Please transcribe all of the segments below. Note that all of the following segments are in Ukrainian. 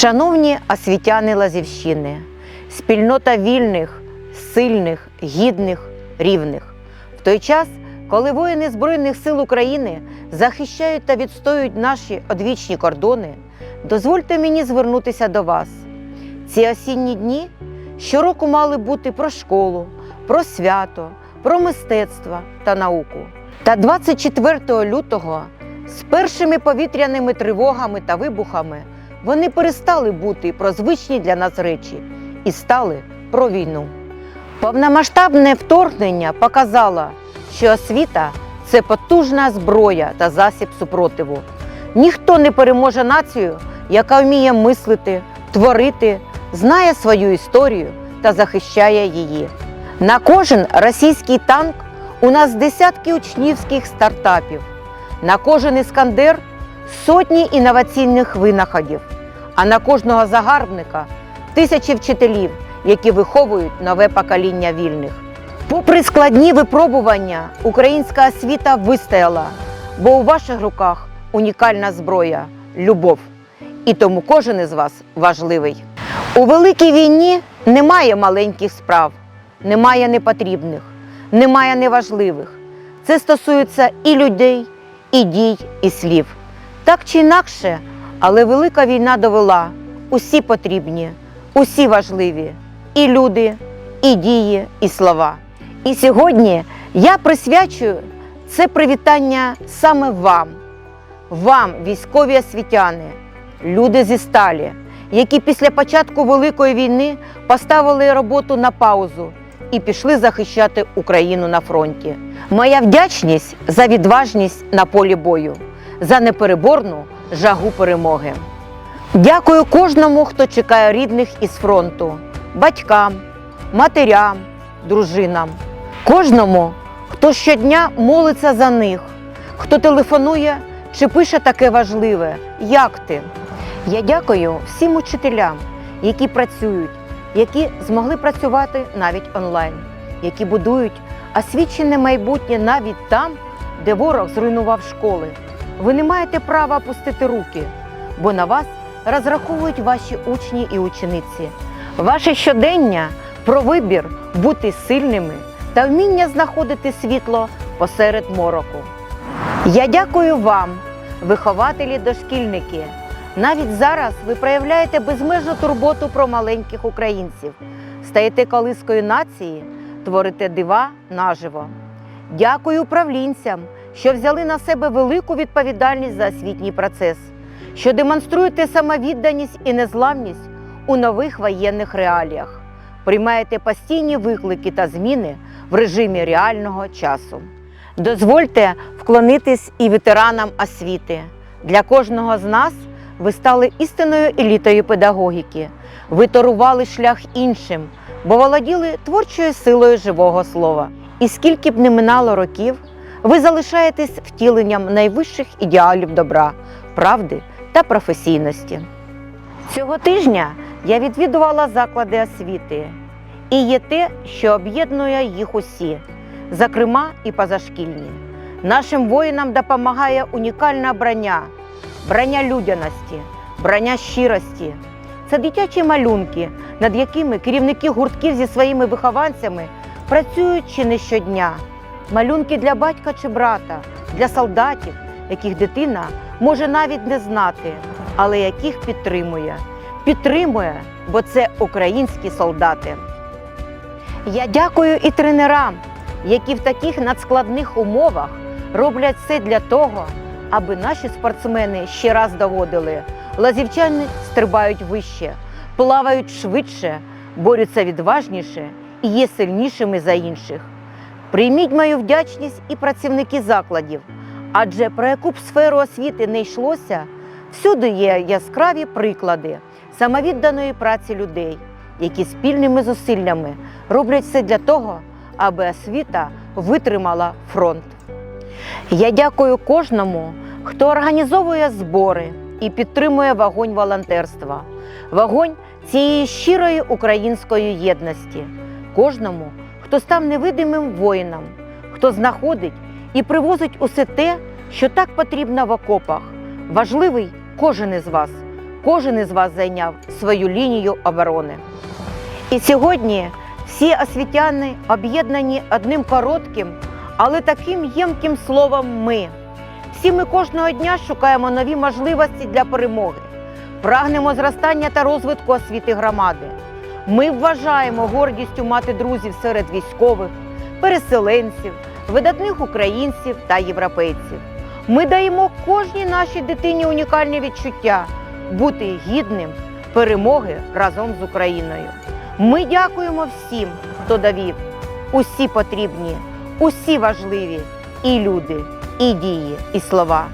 Шановні освітяни Лазівщини, спільнота вільних, сильних, гідних, рівних. В той час, коли воїни Збройних сил України захищають та відстоюють наші одвічні кордони, дозвольте мені звернутися до вас. Ці осінні дні щороку мали бути про школу, про свято, про мистецтво та науку. Та 24 лютого з першими повітряними тривогами та вибухами вони перестали бути про звичні для нас речі і стали про війну. Повномасштабне вторгнення показало, що освіта це потужна зброя та засіб супротиву. Ніхто не переможе націю, яка вміє мислити, творити, знає свою історію та захищає її. На кожен російський танк у нас десятки учнівських стартапів, на кожен іскандер сотні інноваційних винаходів, а на кожного загарбника тисячі вчителів, які виховують нове покоління вільних. Попри складні випробування, українська освіта вистояла, бо у ваших руках унікальна зброя любов. І тому кожен із вас важливий. У великій війні немає маленьких справ, немає непотрібних, немає неважливих. Це стосується і людей, і дій, і слів. Так чи інакше, але велика війна довела усі потрібні, усі важливі і люди, і дії, і слова. І сьогодні я присвячую це привітання саме вам, вам, військові освітяни, люди зі сталі, які після початку Великої війни поставили роботу на паузу і пішли захищати Україну на фронті. Моя вдячність за відважність на полі бою, за непереборну жагу перемоги. Дякую кожному, хто чекає рідних із фронту, батькам, матерям, дружинам, кожному, хто щодня молиться за них, хто телефонує чи пише таке важливе, як ти. Я дякую всім учителям, які працюють, які змогли працювати навіть онлайн, які будують освічене майбутнє навіть там, де ворог зруйнував школи. Ви не маєте права опустити руки, бо на вас розраховують ваші учні і учениці. Ваше щодення про вибір бути сильними та вміння знаходити світло посеред мороку. Я дякую вам, вихователі дошкільники. Навіть зараз ви проявляєте безмежну турботу про маленьких українців, стаєте колискою нації, творите дива наживо. Дякую управлінцям, що взяли на себе велику відповідальність за освітній процес, що демонструєте самовідданість і незламність у нових воєнних реаліях, приймаєте постійні виклики та зміни в режимі реального часу. Дозвольте вклонитись і ветеранам освіти. Для кожного з нас ви стали істинною елітою педагогіки. Ви торували шлях іншим, бо володіли творчою силою живого слова. І скільки б не минало років, ви залишаєтесь втіленням найвищих ідеалів добра, правди та професійності. Цього тижня я відвідувала заклади освіти, і є те, що об'єднує їх усі, зокрема і позашкільні. Нашим воїнам допомагає унікальна броня, броня людяності, броня щирості. Це дитячі малюнки, над якими керівники гуртків зі своїми вихованцями працюють чи не щодня. Малюнки для батька чи брата, для солдатів, яких дитина може навіть не знати, але яких підтримує. Підтримує, бо це українські солдати. Я дякую і тренерам, які в таких надскладних умовах роблять все для того, аби наші спортсмени ще раз доводили. Лазівчани стрибають вище, плавають швидше, борються відважніше і є сильнішими за інших. Прийміть мою вдячність і працівники закладів, адже про яку б сферу освіти не йшлося, всюди є яскраві приклади самовідданої праці людей, які спільними зусиллями роблять все для того, аби освіта витримала фронт. Я дякую кожному, хто організовує збори і підтримує вогонь волонтерства, вогонь цієї щирої української єдності, кожному, хто став невидимим воїном, хто знаходить і привозить усе те, що так потрібно в окопах. Важливий кожен із вас, кожен із вас зайняв свою лінію оборони. І сьогодні всі освітяни об'єднані одним коротким, але таким ємким словом ми. Всі ми кожного дня шукаємо нові можливості для перемоги, прагнемо зростання та розвитку освіти громади. Ми вважаємо гордістю мати друзів серед військових, переселенців, видатних українців та європейців. Ми даємо кожній нашій дитині унікальні відчуття бути гідним перемоги разом з Україною. Ми дякуємо всім, хто довів. Усі потрібні, усі важливі і люди, і дії, і слова.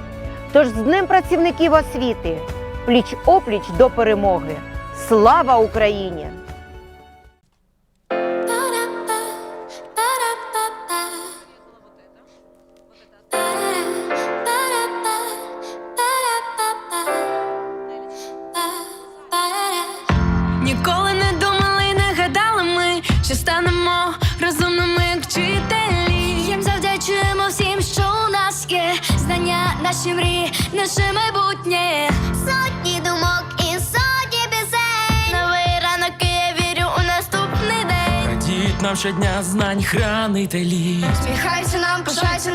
Тож з Днем працівників освіти, пліч опліч до перемоги. Слава Україні! Наше майбутнє. Сотні думок і сотні пісень. Новий ранок, і я вірю у наступний день. Радіють нам щодня знань хранителі. Сміхайся нам, пишайся